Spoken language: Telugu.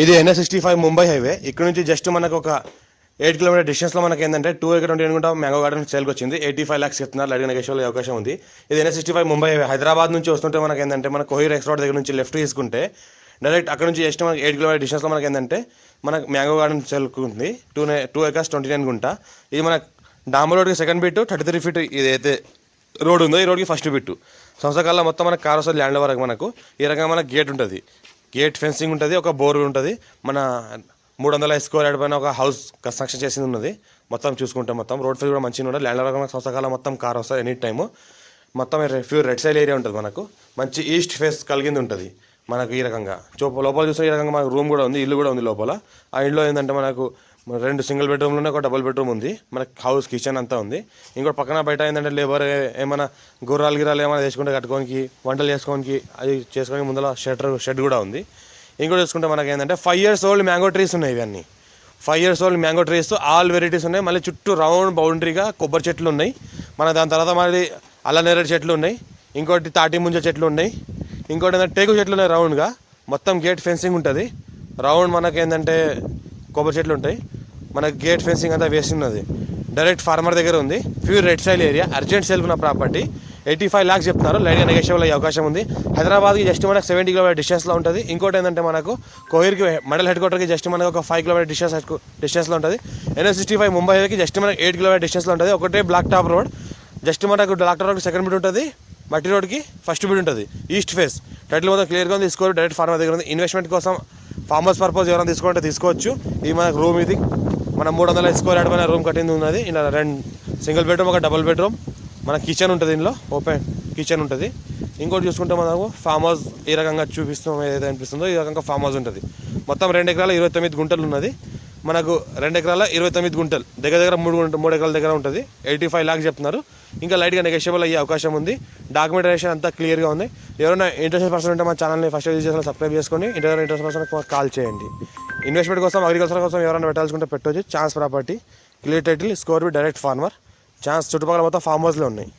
ఇది NS sixty five Mumbai highway ఇక్కడ నుంచి జస్ట్ మనకు ఒక ఎయిట్ కిలోమీటర్ డిస్టెన్స్లో మనకి ఏంటంటే టూ ఎకర్ ట్వంటీ అనుకుంటా మ్యాంగో గార్డెన్ సేల్కి వచ్చింది. ఎయిటీ ఫైవ్ ల్యాక్స్ చెప్తున్నారు అడిగిన నెగేషియల్ అవకాశం ఉంది. ఇది NS sixty five Mumbai highway Hyderabad నుంచి వస్తుంటే మనకి ఏంటంటే మన కోహిర్ ఎక్స్ రోడ్ దగ్గర నుంచి లెఫ్ట్ తీసుకుంటే డైరెక్ట్ అక్కడ నుంచి జస్ట్ మనకి ఎయిట్ కిలోమీటర్ డిస్టెన్స్లో మనకి ఏంటంటే మనకు మ్యాంగో గార్డెన్ సేల్కి ఉంది. Two two acres twenty nine గుంట ఇది మన డాంబర్ రోడ్కి second bit thirty three feet ఇదైతే రోడ్ ఉందో ఈ రోడ్కి ఫస్ట్ బిట్టు సంవత్సరాల మొత్తం మనకు కార్ వస్తుంది ల్యాండ్ వరకు మనకు. ఈ రకంగా మనకు గేట్ ఉంటుంది. గేట్ ఫెన్సింగ్ ఉంటుంది ఒక బోర్ ఉంటుంది. మన మూడు వందల స్క్వేర్ యార్డ్ పైన ఒక హౌస్ కన్స్ట్రక్షన్ చేసింది ఉన్నది. మొత్తం చూసుకుంటే మొత్తం రోడ్ ఫీల్ కూడా మంచిగా ఉండదు ల్యాండ్ రకమైన సంవత్సరాల మొత్తం కార్ వస్తుంది ఎనీ టైము. మొత్తం ఫ్యూర్ రెడ్ సైడ్ ఏరియా ఉంటుంది మనకు. మంచి ఈస్ట్ ఫేస్ కలిగింది ఉంటుంది మనకు ఈ రకంగా. చూప లోపల చూస్తే ఈ రకంగా మనకు రూమ్ కూడా ఉంది ఇల్లు కూడా ఉంది లోపల. ఆ ఇంట్లో ఏంటంటే మనకు రెండు సింగిల్ బెడ్రూమ్లోనే ఒక డబుల్ బెడ్రూమ్ ఉంది. మనకి హౌస్ కిచెన్ అంతా ఉంది. ఇంకోటి పక్కన బయట ఏంటంటే లేబర్ ఏమైనా గుర్రాలు గిరాలు ఏమైనా తెచ్చుకుంటే కట్టుకోనికి వంటలు చేసుకోనికి అది చేసుకోనికి ముందర షెటర్ షెడ్ కూడా ఉంది. ఇంకోటి చూసుకుంటే మనకి ఏంటంటే five years old mango trees ఉన్నాయి ఇవన్నీ. Five years old mango trees all varieties ఉన్నాయి. మళ్ళీ చుట్టూ రౌండ్ బౌండరీగా కొబ్బరి చెట్లు ఉన్నాయి. మన దాని తర్వాత మళ్ళీ అల్లనేరేడు చెట్లు ఉన్నాయి. ఇంకోటి తాటి ముంజ చెట్లు ఉన్నాయి. ఇంకోటి ఏంటంటే టేకు చెట్లు ఉన్నాయి రౌండ్గా మొత్తం గేట్ ఫెన్సింగ్ ఉంటుంది. రౌండ్ మనకి ఏంటంటే కొబ్బరి చెట్లు ఉంటాయి. మనకి గేట్ ఫెన్సింగ్ అంతా వేసి ఉన్నది. డైరెక్ట్ ఫార్మర్ దగ్గర ఉంది. Pure red soil area urgent sale ఉన్న ప్రాపర్టీ. ఎయిటీ ఫైవ్ ల్యాక్స్ చెప్తున్నారు. లైట్గా నెగోషియబుల్ అయ్యే అవకాశం ఉంది. హైదరాబాద్కి జస్ట్ మనకు సెవెంటీ కిలోమీటర్ డిస్టెన్స్లో ఉంటుంది. ఇంకోటి ఏంటంటే మనకు కోహిర్కి మండల్ హెడ్ క్వార్టర్కి జస్ట్ మనకు ఒక ఫైవ్ కిలోమీటర్ డిస్టెన్స్ డిస్టెన్స్లో ఉంటుంది. ఎన్ఎస్ సిక్స్టీ ఫైవ్ ముంబైకి జస్ట్ మనకి ఎయిట్ కిలోమీటర్ డిస్టెన్స్లో ఉంటుంది. ఒకటే బ్లాక్ టాప్ రోడ్ జస్ట్ మనకు black top road second bit ఉంటుంది. మట్టి రోడ్కి ఫస్ట్ బిట్ ఉంటుంది. ఈస్ట్ ఫేస్ టైటిల్ మొత్తం క్లియర్గా ఉంది. స్కోర్ డైరెక్ట్ ఫార్మర్ దగ్గర ఉంది. ఇన్వెస్ట్మెంట్ కోసం ఫామ్ హౌస్ పర్పస్ ఎవరైనా తీసుకుంటే తీసుకోవచ్చు. ఇది మనకు రూమ్ ఇది. మనం మూడు వందల స్క్వేర్ యార్డ్ పైన రూమ్ కట్టింది ఉన్నది. ఇలా రెండు సింగిల్ బెడ్రూమ్ ఒక డబుల్ బెడ్రూమ్ మన కిచెన్ ఉంటుంది ఇందులో. ఓపెన్ కిచెన్ ఉంటుంది. ఇంకోటి చూసుకుంటే మనకు ఫామ్ హౌస్ ఏ రకంగా చూపిస్తాం ఏదైతే అనిపిస్తుందో ఈ రకంగా ఫామ్ హౌస్ ఉంటుంది. మొత్తం రెండు ఎకరాల ఇరవై తొమ్మిది గుంటలు ఉన్నది. మనకు రెండు ఎకరాల ఇరవై తొమ్మిది గుంటలు. దగ్గర దగ్గర మూడు గుంట మూడు ఎకరాల దగ్గర ఉంటుంది. ఎయిటీ ఫైవ్ ల్యాక్స్ చెప్తున్నారు. ఇంకా లైట్గా నెగోషియబుల్ అయ్యే అవకాశం ఉంది. డాక్యుమెంటేషన్ అంతా క్లియర్గా ఉంది. ఎవరైనా ఇంట్రెస్ట్ పర్సన్ ఉంటే మా ఛానల్ని ఫస్ట్ యూజ్ చేసిన సబ్స్క్రైబ్ చేసుకోండి ఇంటర్ ఇంట్రెస్ట్ పర్సన్ కాల్ చేయండి. ఇన్వెస్ట్మెంట్ కోసం అగ్రికల్చర్ కోసం ఎవరైనా పెట్టాల్సుకుంటే పెట్టవచ్చు chance property clear title score direct farmer chance చుట్టుపక్కల మొత్తం ఫార్మ్ హౌస్లో ఉన్నాయి.